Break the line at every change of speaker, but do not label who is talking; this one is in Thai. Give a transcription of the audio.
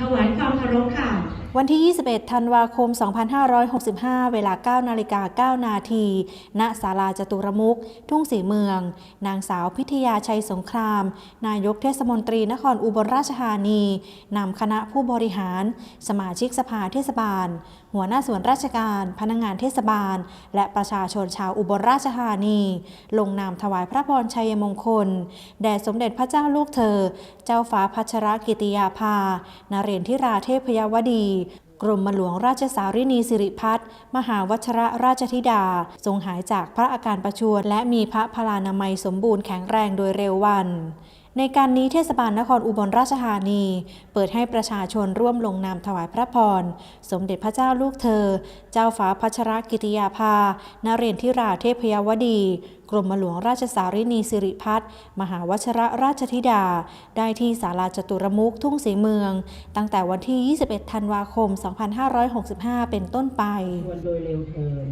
ถวายความเคารพค่ะ
วันที่ 21 ธันวาคม 2565 เวลา 9 นาฬิกา 9 นาที ณ ศาลาจตุรมุขทุ่งสีเมือง นางสาวพิทยาชัยสงคราม นายกเทศมนตรีนครอุบลราชธานี นำคณะผู้บริหาร สมาชิกสภาเทศบาล หัวหน้าส่วนราชการ พนักงานเทศบาล และประชาชนชาวอุบลราชธานี ลงนามถวายพระพรชัยมงคล แด่สมเด็จพระเจ้าลูกเธอ เจ้าฟ้าพัชรกิติยาภานเรนทิราเทพยวดี กรมหลวงราชสารินีสิริพัฒน์มหาวัชระราชธิดา ทรงหายจากพระอาการประชวรและมีพระพลานามัยสมบูรณ์แข็งแรงโดยเร็ววันในการนี้เทศบาลนครอุบลราชธานี เปิดให้ประชาชนร่วมลงนามถวายพระพร สมเด็จพระเจ้าลูกเธอ เจ้าฟ้าพัชรกิติยาภา นเรนทิราเทพยวดี กรมหลวงราชสารินีสิริพัฒน์มหาวชระราชธิดา ได้ที่ศาลาจตุรมุกทุ่งสีเมือง ตั้งแต่วันที่ 21 ธันวาคม 2565 เป็นต้นไป
ชวนโดยเร็วเทิน